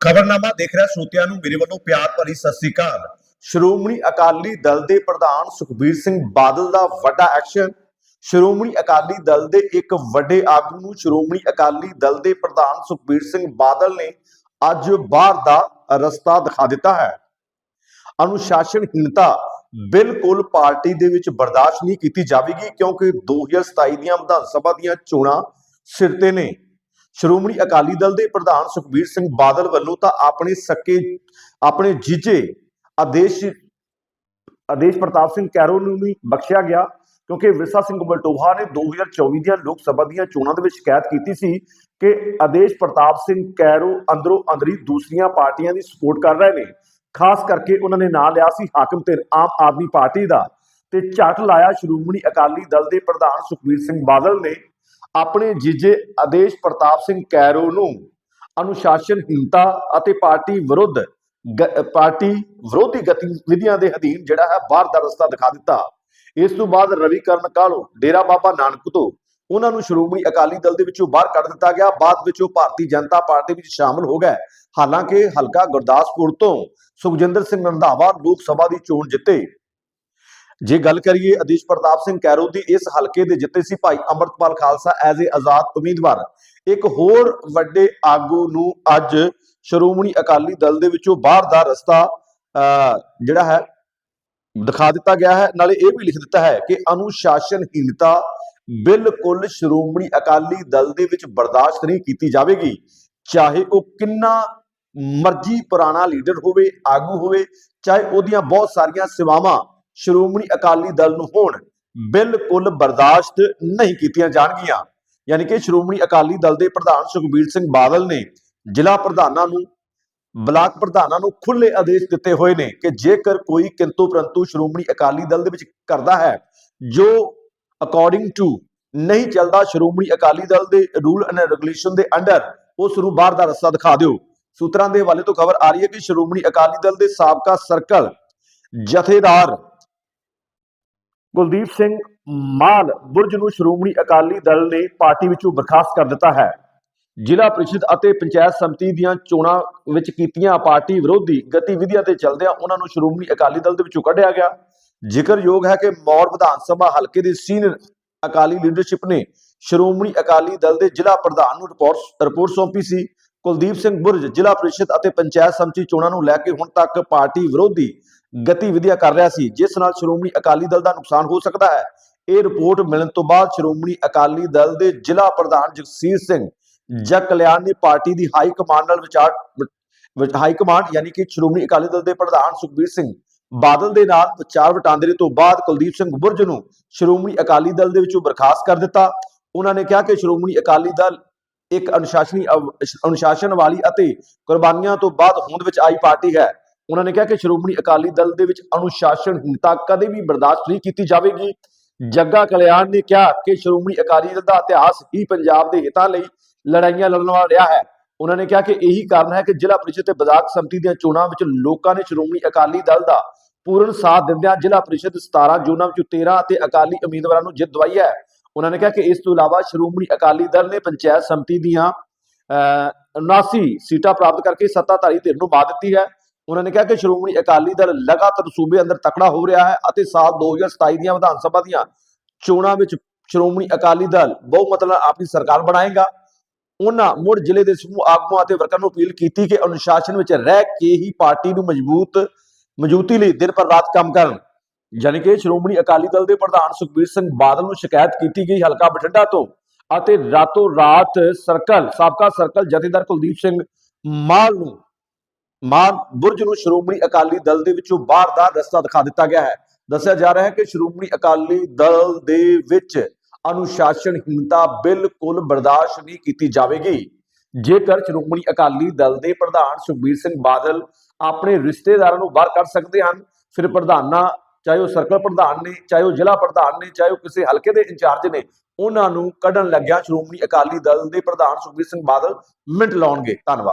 ਖਬਰਨਾਮਾ ਦੇਖ ਰਿਹਾ ਸਰੋਤਿਆਂ ਨੂੰ ਮੇਰੇ ਵੱਲੋਂ ਪਿਆਰ ਭਰੀ ਸਤਿ ਸ੍ਰੀ ਅਕਾਲ। ਸ਼੍ਰੋਮਣੀ ਅਕਾਲੀ ਦਲ ਦੇ ਪ੍ਰਧਾਨ ਸੁਖਬੀਰ ਸਿੰਘ ਬਾਦਲ ਦਾ ਵੱਡਾ ਐਕਸ਼ਨ। ਸ਼੍ਰੋਮਣੀ ਅਕਾਲੀ ਦਲ ਦੇ ਇੱਕ ਵੱਡੇ ਆਗੂ ਨੂੰ ਸ਼੍ਰੋਮਣੀ ਅਕਾਲੀ ਦਲ ਦੇ ਪ੍ਰਧਾਨ ਸੁਖਬੀਰ ਸਿੰਘ ਬਾਦਲ ਨੇ ਅੱਜ ਬਾਹਰ ਦਾ ਰਸਤਾ ਦਿਖਾ ਦਿੱਤਾ ਹੈ। ਅਨੁਸ਼ਾਸਨਹੀਣਤਾ ਬਿਲਕੁਲ ਪਾਰਟੀ ਦੇ ਵਿੱਚ ਬਰਦਾਸ਼ਤ ਨਹੀਂ ਕੀਤੀ ਜਾਵੇਗੀ ਕਿਉਂਕਿ 2027 ਦੀਆਂ ਵਿਧਾਨ ਸਭਾ ਦੀਆਂ ਚੋਣਾਂ ਸਿਰ ਤੇ ਨੇ। ਸ਼੍ਰੋਮਣੀ ਅਕਾਲੀ ਦਲ ਦੇ ਪ੍ਰਧਾਨ ਸੁਖਬੀਰ ਸਿੰਘ ਬਾਦਲ ਵੱਲੋਂ ਤਾਂ ਆਪਣੇ ਸਕੇ, ਆਪਣੇ ਜੀਜੇ ਆਦੇਸ਼ ਆਦੇਸ਼ ਪ੍ਰਤਾਪ ਸਿੰਘ ਕੈਰੋ ਨੂੰ ਵੀ ਬਖਸ਼ਿਆ ਗਿਆ ਕਿਉਂਕਿ ਵਿਰਸਾ ਸਿੰਘ ਬਲਟੋਹਾ ਨੇ 2024 ਦੀਆਂ ਲੋਕ ਸਭਾ ਦੀਆਂ ਚੋਣਾਂ ਦੇ ਵਿੱਚ ਸ਼ਿਕਾਇਤ ਕੀਤੀ ਸੀ ਕਿ ਆਦੇਸ਼ ਪ੍ਰਤਾਪ ਸਿੰਘ ਕੈਰੋ ਅੰਦਰੋਂ ਅੰਦਰੀ ਦੂਸਰੀਆਂ ਪਾਰਟੀਆਂ ਦੀ ਸਪੋਰਟ ਕਰ ਰਹੇ ਨੇ। ਖਾਸ ਕਰਕੇ ਉਹਨਾਂ ਨੇ ਨਾਂ ਲਿਆ ਸੀ ਹਾਕਮ ਤੇ ਆਮ ਆਦਮੀ ਪਾਰਟੀ ਦਾ ਤੇ ਝਟ ਲਾਇਆ ਸ਼੍ਰੋਮਣੀ ਅਕਾਲੀ ਦਲ ਦੇ ਪ੍ਰਧਾਨ ਸੁਖਬੀਰ ਸਿੰਘ ਬਾਦਲ ਨੇ। ਆਪਣੇ ਜੀਜੇ ਆਦੇਸ਼ ਪ੍ਰਤਾਪ ਸਿੰਘ ਕੈਰੋ ਨੂੰ ਅਨੁਸ਼ਾਸਨਹੀਨਤਾ ਅਤੇ ਪਾਰਟੀ ਵਿਰੁੱਧ ਪਾਰਟੀ ਵਿਰੋਧੀ ਗਤੀਵਿਧੀਆਂ ਦੇ ਅਧੀਨ ਜਿਹੜਾ ਹੈ ਬਾਹਰ ਦਾ ਰਸਤਾ ਦਿਖਾ ਦਿੱਤਾ। ਇਸ ਤੋਂ ਬਾਅਦ ਰਵੀ ਕਰਨ ਕਾਲੋ ਡੇਰਾ ਬਾਬਾ ਨਾਨਕ ਤੋਂ ਉਹਨਾਂ ਨੂੰ ਸ਼੍ਰੋਮਣੀ ਅਕਾਲੀ ਦਲ ਦੇ ਵਿੱਚੋਂ ਬਾਹਰ ਕੱਢ ਦਿੱਤਾ ਗਿਆ। ਬਾਅਦ ਵਿੱਚ ਉਹ ਭਾਰਤੀ ਜਨਤਾ ਪਾਰਟੀ ਵਿੱਚ ਸ਼ਾਮਲ ਹੋ ਗਏ। ਹਾਲਾਂਕਿ ਹਲਕਾ ਗੁਰਦਾਸਪੁਰ ਤੋਂ ਸੁਖਜਿੰਦਰ ਸਿੰਘ ਰੰਧਾਵਾ ਲੋਕ ਸਭਾ ਦੀ ਚੋਣ ਜਿੱਤੇ ਜੇ ਗੱਲ ਕਰੀਏ ਅਦੀਸ਼ ਪ੍ਰਤਾਪ ਸਿੰਘ ਕੈਰੋ ਦੀ, ਇਸ ਹਲਕੇ ਦੇ ਜਿੱਤੇ ਸੀ ਭਾਈ ਅਮਰਤਪਾਲ ਖਾਲਸਾ ਐਜ਼ ਏ ਆਜ਼ਾਦ ਉਮੀਦਵਾਰ। ਇੱਕ ਹੋਰ ਵੱਡੇ ਆਗੂ ਨੂੰ ਅੱਜ ਸ਼੍ਰੋਮਣੀ ਅਕਾਲੀ ਦਲ ਦੇ ਵਿੱਚੋਂ ਬਾਹਰ ਦਾ ਰਸਤਾ ਜਿਹੜਾ ਹੈ, ਦਿਖਾ ਦਿੱਤਾ ਗਿਆ ਹੈ। ਨਾਲੇ ਇਹ ਵੀ ਲਿਖ ਦਿੱਤਾ ਹੈ ਕਿ ਅਨੁਸ਼ਾਸਨਹੀਨਤਾ ਬਿਲਕੁਲ ਸ਼੍ਰੋਮਣੀ ਅਕਾਲੀ ਦਲ ਦੇ ਵਿੱਚ ਬਰਦਾਸ਼ਤ ਨਹੀਂ ਕੀਤੀ ਜਾਵੇਗੀ। ਚਾਹੇ ਉਹ ਕਿੰਨਾ ਮਰਜ਼ੀ ਪੁਰਾਣਾ ਲੀਡਰ ਹੋਵੇ, ਆਗੂ ਹੋਵੇ, ਚਾਹੇ ਉਹਦੀਆਂ ਬਹੁਤ ਸਾਰੀਆਂ ਸੇਵਾਵਾਂ ਸ਼੍ਰੋਮਣੀ ਅਕਾਲੀ ਦਲ ਨੂੰ ਹੋਣ ਬਿਲਕੁਲ ਬਰਦਾਸ਼ਤ ਨਹੀਂ ਕੀਤੀਆਂ ਜਾਣਗੀਆਂ। ਯਾਨੀ ਕਿ ਸ਼੍ਰੋਮਣੀ ਅਕਾਲੀ ਦਲ ਦੇ ਪ੍ਰਧਾਨ ਸੁਖਬੀਰ ਸਿੰਘ ਬਾਦਲ ਨੇ ਜ਼ਿਲ੍ਹਾ ਪ੍ਰਧਾਨਾਂ ਨੂੰ, ਬਲਾਕ ਪ੍ਰਧਾਨਾਂ ਨੂੰ ਖੁੱਲੇ ਆਦੇਸ਼ ਦਿੱਤੇ ਹੋਏ ਨੇ ਕਿ ਜੇਕਰ ਕੋਈ ਕਿੰਤੂ ਪ੍ਰੰਤੂ ਸ਼੍ਰੋਮਣੀ ਅਕਾਲੀ ਦਲ ਦੇ ਵਿੱਚ ਕਰਦਾ ਹੈ, ਜੋ ਅਕੋਰਡਿੰਗ ਟੂ ਨਹੀਂ ਚੱਲਦਾ ਸ਼੍ਰੋਮਣੀ ਅਕਾਲੀ ਦਲ ਦੇ ਰੂਲ ਐਂਡ ਰੈਗੂਲੇਸ਼ਨ ਦੇ ਅੰਡਰ ਉਸ ਨੂੰ ਬਾਹਰ ਦਾ ਰਸਤਾ ਦਿਖਾ ਦਿਓ। ਸੂਤਰਾਂ ਦੇ ਹਵਾਲੇ ਤੋਂ ਖਬਰ ਆ ਰਹੀ ਹੈ ਕਿ ਸ਼੍ਰੋਮਣੀ ਅਕਾਲੀ ਦਲ ਦੇ ਸਾਬਕਾ ਸਰਕਲ ਜਥੇਦਾਰ ਕੁਲਦੀਪ ਸਿੰਘ ਮਾਲ ਬੁਰਜ ਨੂੰ ਸ਼੍ਰੋਮਣੀ ਅਕਾਲੀ ਦਲ ਨੇ ਪਾਰਟੀ ਵਿੱਚੋਂ ਬਰਖਾਸਤ ਕਰ ਦਿੱਤਾ ਹੈ। ਜ਼ਿਲ੍ਹਾ ਪ੍ਰੀਸ਼ਦ ਅਤੇ ਪੰਚਾਇਤ ਸਮਿਤੀ ਦੀਆਂ ਚੋਣਾਂ ਵਿੱਚ ਕੀਤੀਆਂ ਪਾਰਟੀ ਵਿਰੋਧੀ ਗਤੀਵਿਧੀਆਂ ਤੇ ਚੱਲਦਿਆਂ ਉਹਨਾਂ ਨੂੰ ਸ਼੍ਰੋਮਣੀ ਅਕਾਲੀ ਦਲ ਦੇ ਵਿੱਚੋਂ ਕੱਢਿਆ ਗਿਆ। ਜ਼ਿਕਰਯੋਗ ਹੈ ਕਿ ਮੌੜ ਵਿਧਾਨ ਸਭਾ ਹਲਕੇ ਦੇ ਸੀਨੀਅਰ ਅਕਾਲੀ ਲੀਡਰਸ਼ਿਪ ਨੇ ਸ਼੍ਰੋਮਣੀ ਅਕਾਲੀ ਦਲ ਦੇ ਜ਼ਿਲ੍ਹਾ ਪ੍ਰਧਾਨ ਨੂੰ ਰਿਪੋਰਟ ਰਿਪੋਰਟ ਸੌਂਪੀ ਸੀ। ਕੁਲਦੀਪ ਸਿੰਘ ਬੁਰਜ ਜ਼ਿਲ੍ਹਾ ਪ੍ਰੀਸ਼ਦ ਅਤੇ ਪੰਚਾਇਤ ਸਮਿਤੀ ਚੋਣਾਂ ਨੂੰ ਲੈ ਕੇ ਹੁਣ ਤੱਕ ਪਾਰਟੀ ਵਿਰੋਧੀ ਗਤੀਵਿਧੀਆਂ ਕਰ ਰਿਹਾ ਸੀ, ਜਿਸ ਨਾਲ ਸ਼੍ਰੋਮਣੀ ਅਕਾਲੀ ਦਲ ਦਾ ਨੁਕਸਾਨ ਹੋ ਸਕਦਾ ਹੈ। ਇਹ ਰਿਪੋਰਟ ਮਿਲਣ ਤੋਂ ਬਾਅਦ ਸ਼੍ਰੋਮਣੀ ਅਕਾਲੀ ਦਲ ਦੇ ਜ਼ਿਲ੍ਹਾ ਪ੍ਰਧਾਨ ਜਗਸੀਰ ਸਿੰਘ ਜਗ ਕਲਿਆਣ ਨੇ ਪਾਰਟੀ ਦੀ ਹਾਈ ਕਮਾਂਡ ਨਾਲ ਵਿਚਾਰ ਹਾਈ ਕਮਾਂਡ ਯਾਨੀ ਕਿ ਸ਼੍ਰੋਮਣੀ ਅਕਾਲੀ ਦਲ ਦੇ ਪ੍ਰਧਾਨ ਸੁਖਬੀਰ ਸਿੰਘ ਬਾਦਲ ਦੇ ਨਾਲ ਵਿਚਾਰ ਵਟਾਂਦਰੇ ਤੋਂ ਬਾਅਦ ਕੁਲਦੀਪ ਸਿੰਘ ਬੁਰਜ ਨੂੰ ਸ਼੍ਰੋਮਣੀ ਅਕਾਲੀ ਦਲ ਦੇ ਵਿੱਚੋਂ ਬਰਖਾਸਤ ਕਰ ਦਿੱਤਾ। ਉਹਨਾਂ ਨੇ ਕਿਹਾ ਕਿ ਸ਼੍ਰੋਮਣੀ ਅਕਾਲੀ ਦਲ ਇੱਕ ਅਨੁਸ਼ਾਸਨੀ ਅਨੁਸ਼ਾਸਨ ਵਾਲੀ ਅਤੇ ਕੁਰਬਾਨੀਆਂ ਤੋਂ ਬਾਅਦ ਹੋਂਦ ਵਿੱਚ ਆਈ ਪਾਰਟੀ ਹੈ। ਉਹਨਾਂ ਨੇ ਕਿਹਾ ਕਿ ਸ਼੍ਰੋਮਣੀ ਅਕਾਲੀ ਦਲ ਦੇ ਵਿੱਚ ਅਨੁਸ਼ਾਸਨਹੀਨਤਾ ਕਦੇ ਵੀ ਬਰਦਾਸ਼ਤ ਨਹੀਂ ਕੀਤੀ ਜਾਵੇਗੀ। ਜੱਗਾ ਕਲਿਆਣ ਨੇ ਕਿਹਾ ਕਿ ਸ਼੍ਰੋਮਣੀ ਅਕਾਲੀ ਦਲ ਦਾ ਇਤਿਹਾਸ ਹੀ ਪੰਜਾਬ ਦੇ ਹਿੱਤਾਂ ਲਈ ਲੜਾਈਆਂ ਲੜਨ ਵਾਲਾ ਰਿਹਾ ਹੈ। ਉਹਨਾਂ ਨੇ ਕਿਹਾ ਕਿ ਇਹੀ ਕਾਰਨ ਹੈ ਕਿ ਜ਼ਿਲ੍ਹਾ ਪ੍ਰੀਸ਼ਦ ਤੇ ਬਲਾਕ ਸੰਮਤੀ ਦੀਆਂ ਚੋਣਾਂ ਵਿੱਚ ਲੋਕਾਂ ਨੇ ਸ਼੍ਰੋਮਣੀ ਅਕਾਲੀ ਦਲ ਦਾ ਪੂਰਨ ਸਾਥ ਦਿੰਦਿਆਂ ਜ਼ਿਲ੍ਹਾ ਪ੍ਰੀਸ਼ਦ 17 ਜ਼ੋਨਾਂ ਵਿੱਚੋਂ 13 ਅਤੇ ਅਕਾਲੀ ਉਮੀਦਵਾਰਾਂ ਨੂੰ ਜਿੱਤ ਦਵਾਈ ਹੈ। ਉਹਨਾਂ ਨੇ ਕਿਹਾ ਕਿ ਇਸ ਤੋਂ ਇਲਾਵਾ ਸ਼੍ਰੋਮਣੀ ਅਕਾਲੀ ਦਲ ਨੇ ਪੰਚਾਇਤ ਸੰਮਤੀ ਦੀਆਂ ਅਹ, 79 ਸੀਟਾਂ ਪ੍ਰਾਪਤ ਕਰਕੇ ਸੱਤਾਧਾਰੀ ਧਿਰ ਨੂੰ ਮਾਤ ਦਿੱਤੀ ਹੈ। ਉਹਨਾਂ ਨੇ ਕਿਹਾ ਕਿ ਸ਼੍ਰੋਮਣੀ ਅਕਾਲੀ ਦਲ ਲਗਾਤਾਰ ਸੂਬੇ ਅੰਦਰ ਤਕੜਾ ਹੋ ਰਿਹਾ ਹੈ ਅਤੇ ਸਾਲ 2027 ਦੀਆਂ ਵਿਧਾਨ ਸਭਾ ਦੀਆਂ ਚੋਣਾਂ ਵਿੱਚ ਸ਼੍ਰੋਮਣੀ ਅਕਾਲੀ ਦਲ ਬਹੁਮਤ ਨਾਲ ਆਪਣੀ ਸਰਕਾਰ ਬਣਾਏਗਾ। ਉਹਨਾਂ ਮੁੜ ਜ਼ਿਲ੍ਹੇ ਦੇ ਸਮੂਹ ਆਗੂਆਂ ਅਤੇ ਵਰਕਰਾਂ ਨੂੰ ਅਪੀਲ ਕੀਤੀ ਕਿ ਅਨੁਸ਼ਾਸਨ ਵਿੱਚ ਰਹਿ ਕੇ ਹੀ ਪਾਰਟੀ ਨੂੰ ਮਜ਼ਬੂਤ, ਮਜ਼ਬੂਤੀ ਲਈ ਦਿਨ ਪਰ ਰਾਤ ਕੰਮ ਕਰਨ। ਯਾਨੀ ਕਿ ਸ਼੍ਰੋਮਣੀ ਅਕਾਲੀ ਦਲ ਦੇ ਪ੍ਰਧਾਨ ਸੁਖਬੀਰ ਸਿੰਘ ਬਾਦਲ ਨੂੰ ਸ਼ਿਕਾਇਤ ਕੀਤੀ ਗਈ ਹਲਕਾ ਬਠਿੰਡਾ ਤੋਂ ਅਤੇ ਰਾਤੋਂ ਰਾਤ ਸਰਕਲ, ਸਾਬਕਾ ਸਰਕਲ ਜਥੇਦਾਰ ਕੁਲਦੀਪ ਸਿੰਘ ਮਾਲ ਨੂੰ ਮਾਨ ਬੁਰਜ ਨੂੰ ਸ਼੍ਰੋਮਣੀ ਅਕਾਲੀ ਦਲ ਦੇ ਵਿੱਚੋਂ ਬਾਹਰ ਦਾ ਰਸਤਾ ਦਿਖਾ ਦਿੱਤਾ ਗਿਆ ਹੈ। ਦੱਸਿਆ ਜਾ ਰਿਹਾ ਹੈ ਕਿ ਸ਼੍ਰੋਮਣੀ ਅਕਾਲੀ ਦਲ ਦੇ ਵਿੱਚ ਅਨੁਸ਼ਾਸਨਹੀਣਤਾ ਬਿਲਕੁਲ ਬਰਦਾਸ਼ਤ ਨਹੀਂ ਕੀਤੀ ਜਾਵੇਗੀ। ਜੇਕਰ ਸ਼੍ਰੋਮਣੀ ਅਕਾਲੀ ਦਲ ਦੇ ਪ੍ਰਧਾਨ ਸੁਖਬੀਰ ਸਿੰਘ ਬਾਦਲ ਆਪਣੇ ਰਿਸ਼ਤੇਦਾਰਾਂ ਨੂੰ ਬਾਹਰ ਕੱਢ ਸਕਦੇ ਹਨ, ਫਿਰ ਪ੍ਰਧਾਨਾਂ, ਚਾਹੇ ਉਹ ਸਰਕਲ ਪ੍ਰਧਾਨ ਨੇ, ਚਾਹੇ ਉਹ ਜ਼ਿਲ੍ਹਾ ਪ੍ਰਧਾਨ ਨੇ, ਚਾਹੇ ਉਹ ਕਿਸੇ ਹਲਕੇ ਦੇ ਇੰਚਾਰਜ ਨੇ, ਉਹਨਾਂ ਨੂੰ ਕੱਢਣ ਲੱਗਿਆ ਸ਼੍ਰੋਮਣੀ ਅਕਾਲੀ ਦਲ ਦੇ ਪ੍ਰਧਾਨ ਸੁਖਬੀਰ ਸਿੰਘ ਬਾਦਲ ਮਿੰਟ ਲਾਉਣਗੇ। ਧੰਨਵਾਦ।